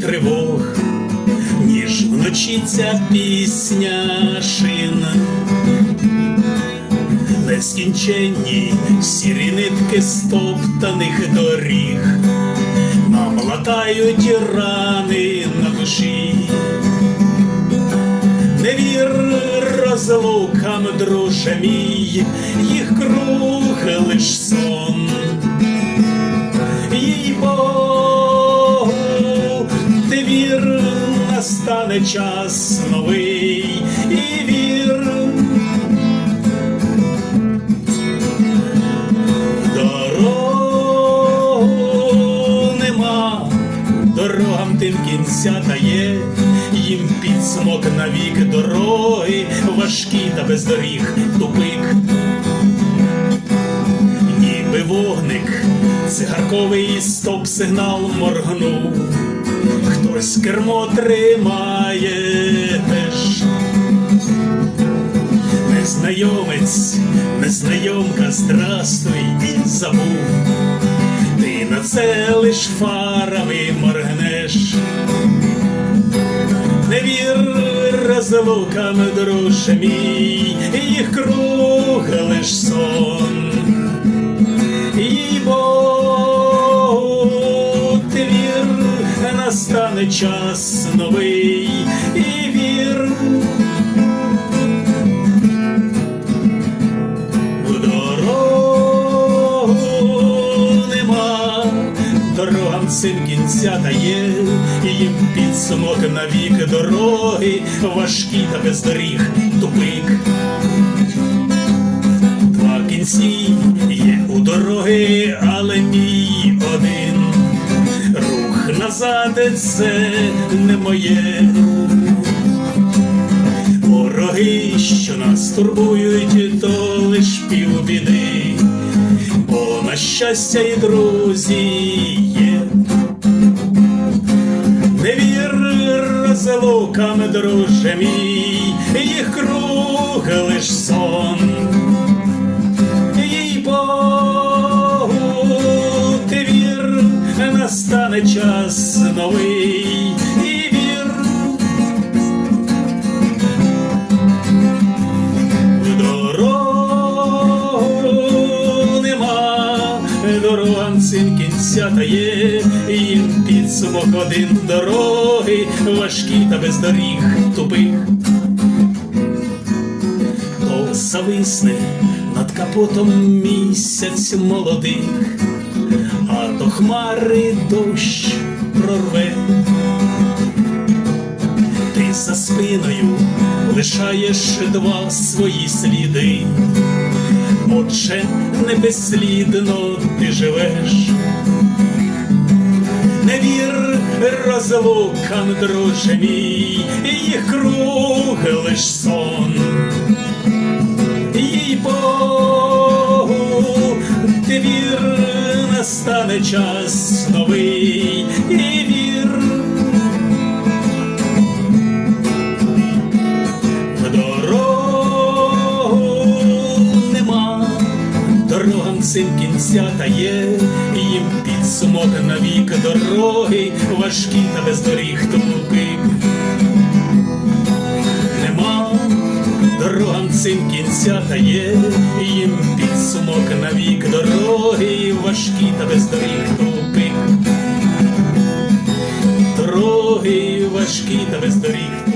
тривог, ніж вночі ця пісня шин. Нескінченні сірі нитки стоптаних доріг, нам латають рани на душі. Не вір розлукам, друже мій, їх круг лиш сон. Настане час новий і вір. Дорогу нема, дорогам тим кінця дає, їм підсмок навік дороги, важкі та без доріг тупик. Ніби вогник, цигарковий стоп-сигнал моргнув, хтось кермо тримає теж. Незнайомець, незнайомка, здрастуй і забув. Ти на це лиш фарами моргнеш. Не вір розлукам, друже мій, їх круг лиш сон. Настане час новий і вір. В нема, дорогам цим кінця дає, їм підсумок навік дороги, важкі та без доріг тупик. Назад це не моє. Вороги, що нас турбують, то лиш півбіди, бо на щастя і друзі є. Не вір розлукам, друже мій, їх круг лиш сон. Настане час новий і вір. В дорогу нема, дорогам цим кінця та є, їм підсумок один дороги, важкі та без доріг тупих. То зависне над капотом місяць молодих, то хмари дощ прорве. Ти за спиною лишаєш два свої сліди, Отже, не безслідно ти живеш. Не вір розлукам, друже мій, їх круг лиш сон. Настане час новий і вір. В дорогу нема, дорогам цим кінця та є, їм підсумок навік дороги, важкі та без доріг тупик. Цим кінця та є, їм підсумок навік дороги, важкі та без доріг тупик. Дороги важкі та без доріг.